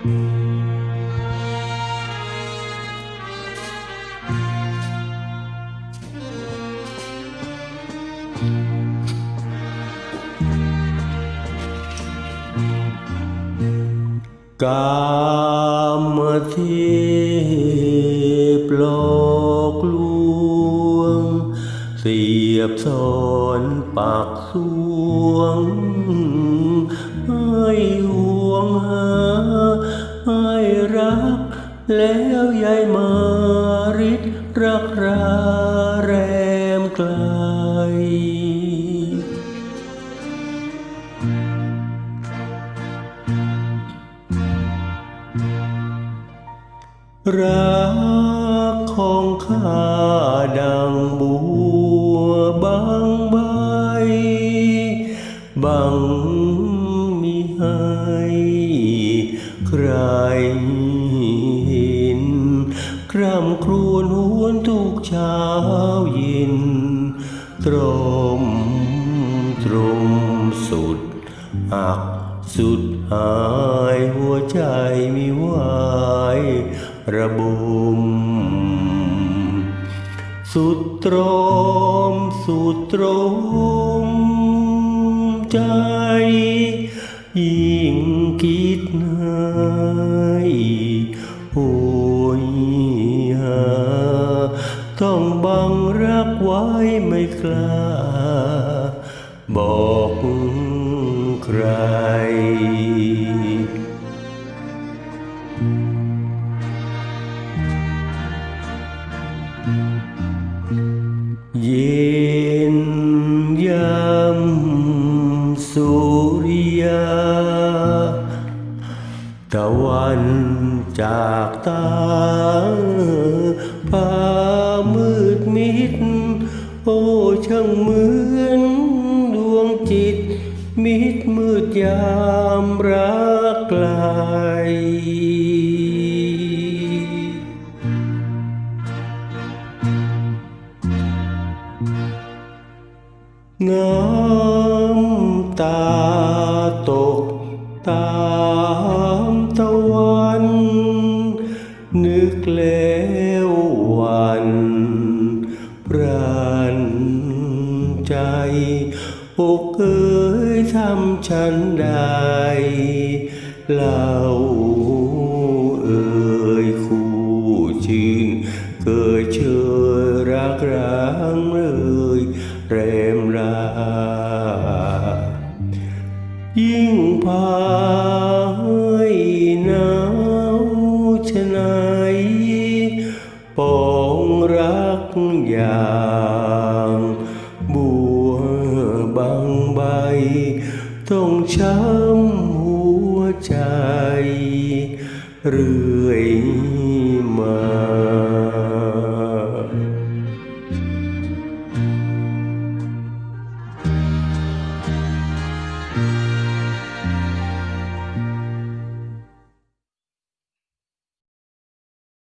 กามเทพหลอกลวง เสียบสอนปากสวง ให้หวงหา แล้วยายมาริดรักราแรมไกล รักของข้าดังบัวบางใบ บังมิให้ใคร ร่ำครวญหวนทุกเช้าเย็น ตรมตรมสุดอักสุดหายหัวใจมีวายระบมสุดตรมสุดตรม กล้า บอกใคร เย็นยามสุริยาตะวันจากตาพามืดมิด โอ้ช่างเหมือนดวงจิต มิดมืดยามรักไกลน้ำตาตกตามตะวัน นึกแล้ว อกเอ้ยทำฉันใดเล่าเอ่ยคู่ชื่นเกิดเชยรักร้างเลยแรมรายิ่งพาให้หนาวชะไหนปองรักอย่าง ช้ำหัวใจ เรื่อยมา